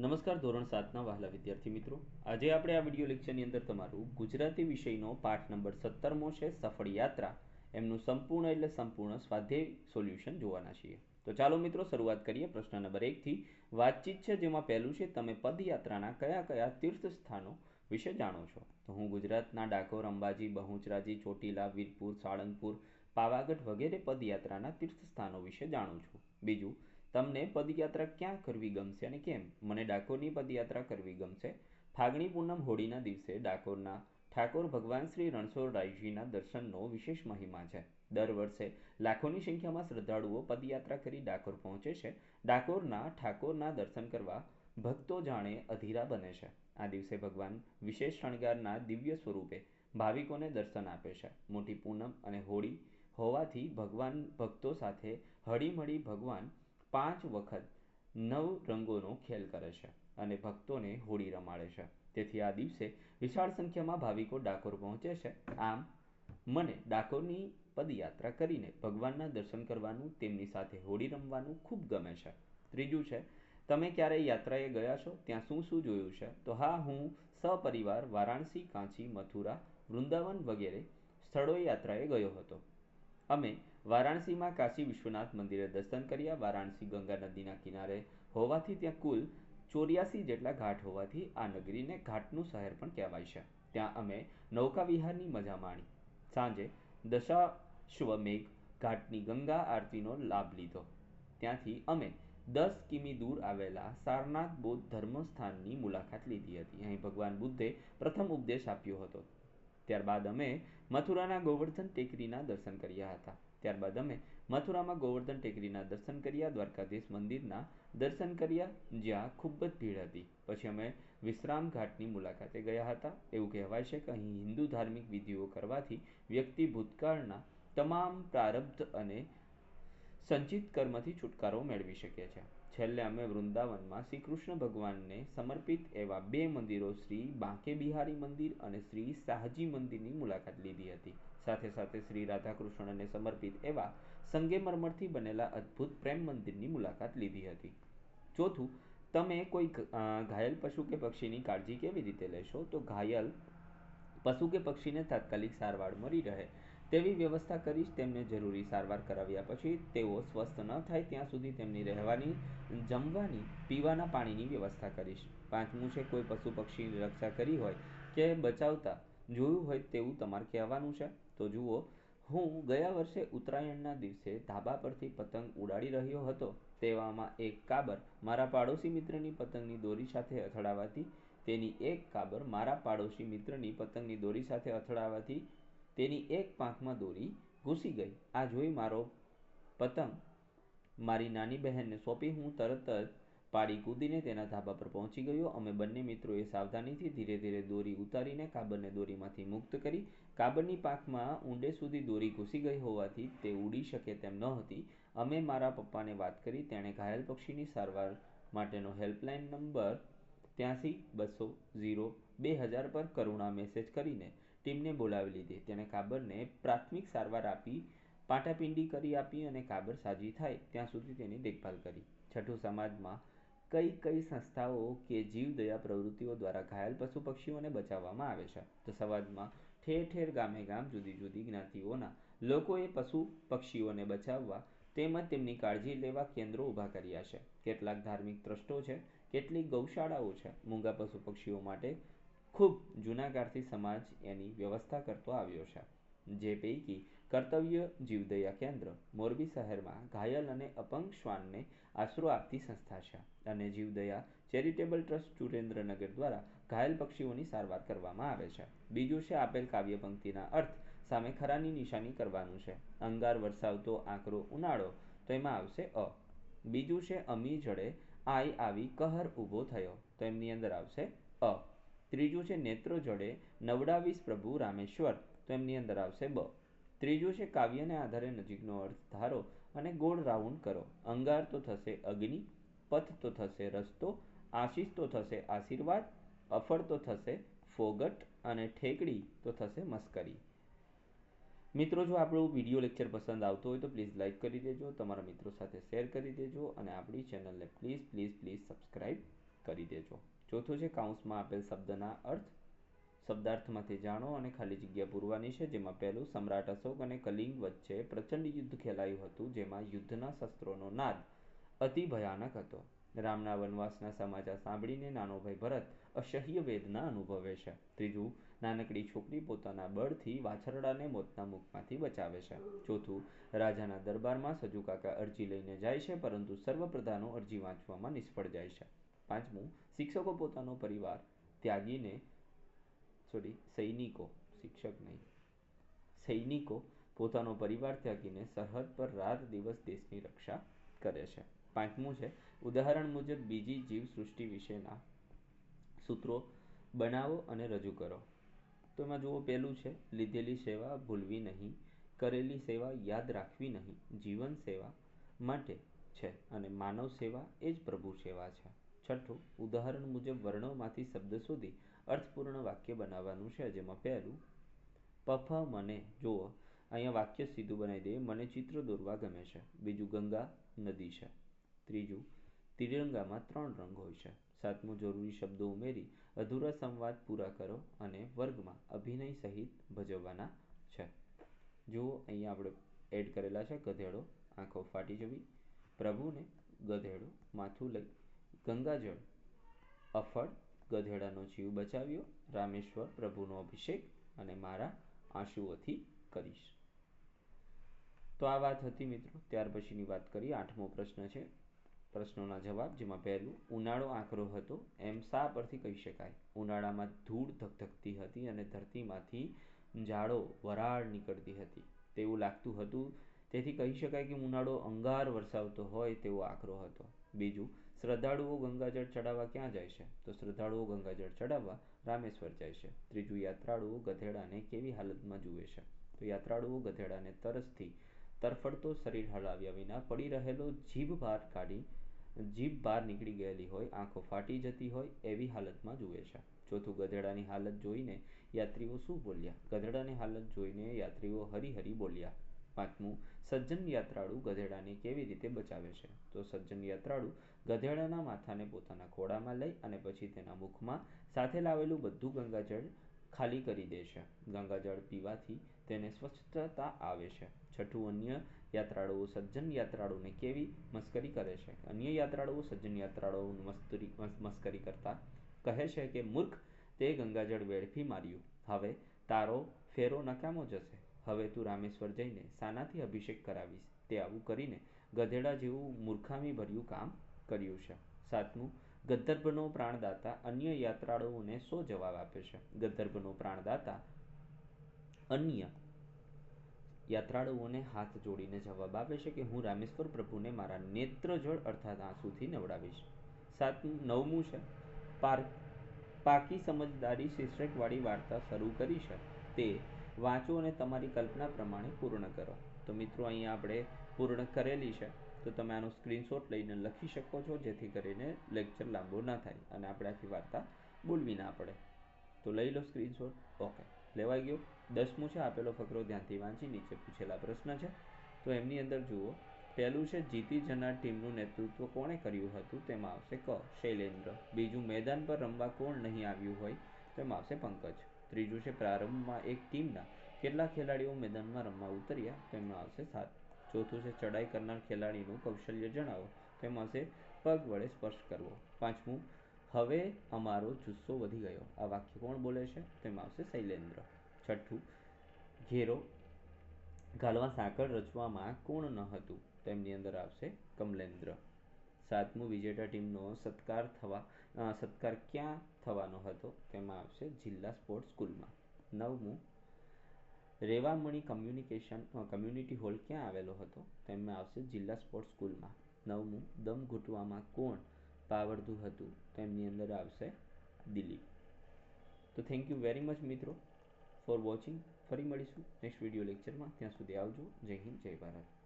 નમસ્કાર ધોરણ સાતના વહાલા વિદ્યાર્થી મિત્રો. આજે આપણે આ વીડિયો લેક્ચરની અંદર તમારું ગુજરાતી વિષયનો પાઠ નંબર સત્તરમો છે, સફળ યાત્રા. એમનું સંપૂર્ણ એટલે સંપૂર્ણ સ્વાધ્યાય સોલ્યુશન જોવાના છીએ. તો ચાલો મિત્રો શરૂઆત કરીએ પ્રશ્ન નંબર એકથી. વાતચીત છે જેમાં પહેલું છે, તમે પદયાત્રાના કયા કયા તીર્થ સ્થાનો વિશે જાણો છો? તો હું ગુજરાતના ડાકોર, અંબાજી, બહુચરાજી, ચોટીલા, વીરપુર, સાળંગપુર, પાવાગઢ વગેરે પદયાત્રાના તીર્થ સ્થાનો વિશે જાણું છું. બીજું તમને પદયાત્રા ક્યાં કરવી ગમશે અને કેમ? મને ડાકોરની પદયાત્રા કરવી ગમશે. ફાગણી પૂનમ હોળીના દિવસે ડાકોરના ઠાકોર ભગવાન શ્રી રણછોડરાયજીના દર્શનનો વિશેષ મહિમા છે. દર વર્ષે લાખોની સંખ્યામાં શ્રદ્ધાળુઓ પદયાત્રા કરી ડાકોર પહોંચે છે. ડાકોરના ઠાકોરના દર્શન કરવા ભક્તો જાણે અધીરા બને છે. આ દિવસે ભગવાન વિશેષ શણગારના દિવ્ય સ્વરૂપે ભાવિકોને દર્શન આપે છે. મોટી પૂનમ અને હોળી હોવાથી ભગવાન ભક્તો સાથે હળીમળી ભગવાન પાંચ વખત નવ રંગોનો ખેલ કરે છે અને ભક્તોને હોળી રમાડે છે. તેથી આ દિવસે વિશાળ સંખ્યામાં ભાવિકો ડાકોર પહોંચે છે. આમ, મને ડાકોરની પદયાત્રા કરીને ભગવાનના દર્શન કરવાનું, તેમની સાથે હોળી રમવાનું ખૂબ ગમે છે. ત્રીજું છે, તમે ક્યારેય યાત્રાએ ગયા છો? ત્યાં શું શું જોયું છે? તો હા, હું સપરિવાર વારાણસી, કાંચી, મથુરા, વૃંદાવન વગેરે સ્થળોએ યાત્રાએ ગયો હતો. અમે વારાણસીમાં કાશી વિશ્વનાથ મંદિરે દર્શન કર્યા. વારાણસી ગંગા નદીના કિનારે હોવાથી ત્યાં કુલ ચોર્યાસી જેટલા ઘાટ હોવાથી આ નગરીને ઘાટનું શહેર પણ કહેવાય છે. ત્યાં અમે નૌકા વિહારની મજા માણી. સાંજે દશાશ્વમેઘ ઘાટની ગંગા આરતીનો લાભ લીધો. ત્યાંથી અમે દસ કિમી દૂર આવેલા સારનાથ બૌદ્ધ ધર્મસ્થાનની મુલાકાત લીધી હતી. અહીં ભગવાન બુદ્ધે પ્રથમ ઉપદેશ આપ્યો હતો. ત્યારબાદ અમે મથુરાના ગોવર્ધન ટેકરીના દર્શન કર્યા હતા. ત્યારબાદ અમે મથુરામાં ગોવર્ધન ટેકરીના દર્શન કર્યા, દ્વારકાધીશ મંદિરના દર્શન કર્યા, જ્યાં ખૂબ જ ભીડ હતી. પછી અમે વિશ્રામ ઘાટની મુલાકાતે ગયા હતા. એવું કહેવાય છે કે અહીં હિન્દુ ધાર્મિક વિધિઓ કરવાથી વ્યક્તિ ભૂતકાળના તમામ પ્રારબ્ધ અને સંચિત કર્મથી છુટકારો મેળવી શકે છે. છેલ્લે અમે વૃંદાવનમાં શ્રી કૃષ્ણ ભગવાનને સમર્પિત એવા બે મંદિરો, શ્રી બાંકે બિહારી મંદિર અને શ્રી શાહજી મંદિરની મુલાકાત લીધી હતી. સાથે સાથે શ્રી રાધાકૃષ્ણને સમર્પિત એવા સંગેમરમરથી બનેલા અદ્ભુત પ્રેમ મંદિરની મુલાકાત લીધી હતી. ચોથું, તમે કોઈ ઘાયલ પશુ કે પક્ષીની કાળજી કેવી રીતે લેશો? તો ઘાયલ પશુ કે પક્ષીને તાત્કાલિક સારવાર મળી રહે તેવી વ્યવસ્થા કરીશ. તેમને જરૂરી સારવાર કરાવ્યા પછી તેઓ સ્વસ્થ ન થાય ત્યાં સુધી તેમની રહેવાની, જમવાની, પીવાના પાણીની વ્યવસ્થા કરીશ. પાંચમું છે, કોઈ પશુ પક્ષીની રક્ષા કરી હોય કે બચાવતા જોયું હોય તેવું તમારે કહેવાનું છે? તો જુઓ, હું ગયા વર્ષે ઉત્તરાયણના દિવસે ધાબા પરથી પતંગ ઉડાડી રહ્યો હતો. તેવામાં એક કાબર મારા પાડોશી મિત્રની પતંગની દોરી સાથે અથડાવાથી, તેની એક કાબર મારા પાડોશી મિત્રની પતંગની દોરી સાથે અથડાવાથી, તેની એક પાંખમાં દોરી ઘૂસી ગઈ. આ જોઈ મારો પતંગ મારી નાની બહેનને સોંપી હું તરત જ પાડી કૂદીને તેના ધાબા પર પહોંચી ગયો. અમે બંને મિત્રોએ સાવધાનીથી ધીરે ધીરે દોરી ઉતારીને કાબરને દોરીમાંથી મુક્ત કરી. કાબરની પાકમાં ઊંડે સુધી દોરી ઘૂસી ગઈ હોવાથી તે ઉડી શકે તેમ ન હતી. અમે મારા પપ્પાને વાત કરી. તેણે ઘાયલ પક્ષીની સારવાર માટેનો હેલ્પલાઇન નંબર ત્યાંસી બસો ઝીરો બે હજાર પર કરુણા મેસેજ કરીને ટીમને બોલાવી લીધી. તેણે કાબરને પ્રાથમિક સારવાર આપી, પાટાપિંડી કરી આપી અને કાબર સાજી થાય. ત્યાં સુધી તેની દેખભાલ કરી. છઠ્ઠું સમાજમાં કઈ કઈ સંસ્થાઓ કે જીવદયા પ્રવૃત્તિઓ દ્વારા ઘાયલ પશુ પક્ષીઓને બચાવવામાં આવે છે? તો સમાજમાં ઠેર ઠેર ગામે ગામ જુદી જુદી જ્ઞાતિઓના લોકોએ પશુ પક્ષીઓને બચાવવા તેમજ તેમની કાળજી લેવા કેન્દ્રો ઊભા કર્યા છે. કેટલાક ધાર્મિક ટ્રસ્ટો છે, કેટલીક ગૌશાળાઓ છે. મૂંગા પશુ પક્ષીઓ માટે ખૂબ જૂના સમાજ એની વ્યવસ્થા કરતો આવ્યો છે. જે પૈકી કર્તવ્ય જીવદયા કેન્દ્ર મોરબી શહેરમાં ઘાયલ અને અપંગ શ્વાનને આશરો આપતી સંસ્થા છે. અને જીવદયા ચેરિટેબલ ટ્રસ્ટ સુરેન્દ્રનગર દ્વારા ઘાયલ પક્ષીઓની સારવાર કરવામાં આવે છે. બીજું છે આપેલ કાવ્ય પંક્તિના અર્થ. સામે ખરાની નિશાની કરવાનું છે. અંગાર વરસાવતો આકરો ઉનાળો, તો એમાં આવશે અ. બીજું છે અમી જડે આઈ આવી કહર ઊભો થયો, તો એમની અંદર આવશે અ. ત્રીજું છે નેત્રો જડે નવડાવીશ પ્રભુ રામેશ્વર, તો એમની અંદર આવશે બ. ત્રીજું છે કાવ્યને આધારે નજીકનો અર્થ ધારો અને ગોળ રાઉન્ડ કરો. અંગાર તો થશે અગ્નિ પથ તો થશે રસ્તો આશીષ તો થશે આશીર્વાદ, અફળ તો થશે ફોગટ અને ઠેકડી તો થશે મસ્કરી. મિત્રો, જો આપણો વીડિયો લેક્ચર પસંદ આવતો હોય તો પ્લીઝ લાઇક કરી દેજો, તમારા મિત્રો સાથે શેર કરી દેજો અને આપણી ચેનલને પ્લીઝ પ્લીઝ પ્લીઝ સબસ્ક્રાઈબ કરી દેજો. ચોથો છે કાઉન્સમાં આપેલ શબ્દના અર્થ. શબ્દાર્થમાંથી જાણો અને ખાલી જગ્યા પૂરવાની છે, જેમાં પહેલું સમ્રાટ અશોક અને કલિંગ વચ્ચે પ્રચંડ યુદ્ધ ખેલાયું હતું, જેમાં યુદ્ધના શસ્ત્રોનો નાદ. અતિ ભયાનક હતો. રામના વનવાસના સમાચાર સાંભળીને નાનો ભાઈ ભરત અસહ્ય વેદના અનુભવે છે. ત્રીજું, નાનકડી છોકરી પોતાના બળથી વાછરડાને મોતના મુખમાંથી બચાવે છે. ચોથું, રાજાના દરબારમાં સજુ કાકા અરજી લઈને જાય છે, પરંતુ સર્વપ્રધાનો અરજી વાંચવામાં નિષ્ફળ જાય છે. પાંચમું, શિક્ષકો પોતાનો પરિવાર ત્યાગીને સોરી, સૈનિકો, શિક્ષક નહીં, સૈનિકો પોતાનો પરિવાર ત્યાગીને સરહદ પર રાત દિવસ દેશની રક્ષા કરે છે. પાંચમું છે. ઉદાહરણ મુજબ બીજી જીવ સૃષ્ટિ વિશેના સૂત્રો બનાવો અને રજૂ કરો. તો એમાં જુઓ પહેલું છે, લીધેલી સેવા ભૂલવી નહીં, કરેલી સેવા યાદ રાખવી નહીં, જીવન સેવા માટે છે અને માનવ સેવા એ જ પ્રભુ સેવા છે. છઠ્ઠું, ઉદાહરણ મુજબ વર્ણોમાંથી શબ્દ સુધી અર્થપૂર્ણ વાક્ય બનાવવાનું છે, જેમાં પહેલું, પફ મને જુઓ, અહીંયા વાક્ય સીધું બનાવી દઈએ મને ચિત્ર દોરવા ગમે છે બીજું, ગંગા નદી છે ત્રીજું, તિરંગામાં ત્રણ રંગ હોય છે. સાતમું, જરૂરી શબ્દો ઉમેરી, અધૂરા સંવાદ પૂરા કરો અને વર્ગમાં અભિનય સહિત ભજવવાના છે. જુઓ, અહીંયા આપણે એડ કરેલા છે ગધેડો, આંખો ફાટી જવી, પ્રભુને ગધેડો માથું લઈ, ગંગાજળ, અફળ, ગધેડાનો જીવ બચાવ્યો, રામેશ્વર પ્રભુનો અભિષેક અને મારા આંસુઓથી કરીશ. તો આ વાત હતી મિત્રો. ત્યાર પછીની વાત કરીએ. આઠમો પ્રશ્ન છે પ્રશ્નોના જવાબ, જેમાં પહેલું, ઉનાળો આકરો હતો. એમ શા પરથી કહી શકાય? ઉનાળામાં ધૂળ ધકધકતી હતી અને ધરતીમાંથી ઝાડો વરાળ નીકળતી હતી. તેવું લાગતું હતું. તેથી કહી શકાય કે ઉનાળો અંગાર વરસાવતો હોય તેવો આકરો હતો. બીજું, શ્રદ્ધાળુઓ ગંગાજળ ચડાવવા ક્યાં જાય છે? તો શ્રદ્ધાળુઓ ગંગાજળ ચડાવવા રામેશ્વર જાય છે. ત્રીજું, યાત્રાળુઓ ગધેડાને કેવી હાલતમાં જુએ છે? તો યાત્રાળુઓ ગધેડાને તરસથી તરફડતો શરીર હલાવ્યા વિના પડી રહેલો જીભ બહાર કાઢી જીભ બહાર નીકળી ગયેલી હોય, આંખો ફાટી જતી હોય, એવી હાલતમાં જુએ છે. ચોથું, ગધેડાની હાલત જોઈને યાત્રીઓ શું બોલ્યા? ગધેડાની હાલત જોઈને યાત્રીઓ હરી હરી બોલ્યા. પાંચમું, સજ્જન યાત્રાળુ ગધેડાને કેવી રીતે બચાવે છે? તો સજ્જન યાત્રાળુ ગધેડાના માથાને પોતાના ખોળામાં લઈ અને પછી તેના મુખમાં સાથે લાવેલું બધું ગંગાજળ ખાલી કરી દે છે. ગંગાજળ પીવાથી તેને સ્વચ્છતા આવે છે. છઠ્ઠું અન્ય યાત્રાળુઓ સજ્જન યાત્રાળુઓને કેવી મસ્કરી કરે છે? અન્ય યાત્રાળુઓ સજ્જન યાત્રાળુઓ મસ્કરી કરતા કહે છે કે, મૂર્ખ, તે ગંગાજળ વેડફી માર્યું. હવે તારો ફેરો નકામો જશે. હવે તું રામેશ્વર જઈને સાનાથી અભિષેક કરાવીશ. તે આવું કરીને ગધેડા જેવું મૂર્ખામી ભર્યું કામ કર્યું છે. સાતમું ગદ્દર્ભનો પ્રાણદાતા અન્ય યાત્રાળુઓને શો જવાબ આપે છે? ગદ્દર્ભનો પ્રાણદાતા અન્ય યાત્રાળુઓને હાથ જોડીને જવાબ આપે છે કે હું રામેશ્વર પ્રભુને મારા નેત્રજળ અર્થાત આંસુથી નવડાવીશ. સાતમું નવમું છે. પાર, પાકી સમજદારી શીર્ષકવાળી વાર્તા શરૂ કરી છે. તે વાંચો અને તમારી કલ્પના પ્રમાણે પૂર્ણ કરો. તો મિત્રો, અહીંયા આપણે પૂર્ણ કરેલી છે. તો તમે આનો સ્ક્રીનશોટ લઈને લખી શકો છો, જેથી કરીને લેક્ચર લાંબો ના થાય અને આપણે આખી વાર્તા બોલવી ના પડે. તો લઈ લો સ્ક્રીનશોટ ઓકે લેવાઈ ગયો. દસમું છે, આપેલો ફકરો ધ્યાનથી વાંચી, નીચે પૂછેલા પ્રશ્ન છે. તો એમની અંદર જુઓ, પહેલું છે, જીતી જનાર ટીમનું નેતૃત્વ કોણે કર્યું હતું? તેમાં આવશે ક, શૈલેન્દ્ર. બીજું, મેદાન પર રમવા કોણ નહીં આવ્યું હોય? તેમાં આવશે પંકજ. ત્રીજું છે, પ્રારંભમાં એક ટીમના કેટલા ખેલાડીઓ મેદાનમાં રમવા ઉતર્યા? તેમાં આવશે સાત. ચોથું છે ચડાઈ કરનાર ખેલાડીનું કૌશલ્ય જણાવો. તેમાં આવશે પગ વડે સ્પર્શ કરવો. પાંચમું, હવે અમારો જુસ્સો વધી ગયો. આ વાક્ય કોણ બોલે છે? તેમાં આવશે શૈલેન્દ્ર. છઠ્ઠું, ઘેરો ગાલવા સાંકળ રચવામાં કોણ ન હતું? તેમની અંદર આવશે કમલેન્દ્ર. સાતમું, વિજેતા ટીમનો સત્કાર થવા સત્કાર ક્યાં થવાનો હતો? તેમાં આવશે જિલ્લા સ્પોર્ટ્સ સ્કૂલમાં. નવમું રેવામણી કમ્યુનિકેશન કમ્યુનિટી હોલ ક્યાં આવેલો હતો? તેમાં આવશે જિલ્લા સ્પોર્ટ્સ સ્કૂલમાં નવમું, દમ ઘૂંટવામાં કોણ પાવરધું હતું? તેમની અંદર આવશે દિલીપ. તો થેન્ક યુ વેરી મચ મિત્રો ફોર વોચિંગ ફરી મળીશું નેક્સ્ટ વીડિયો લેક્ચરમાં ત્યાં સુધી આવજો. જય હિન્દ, જય ભારત.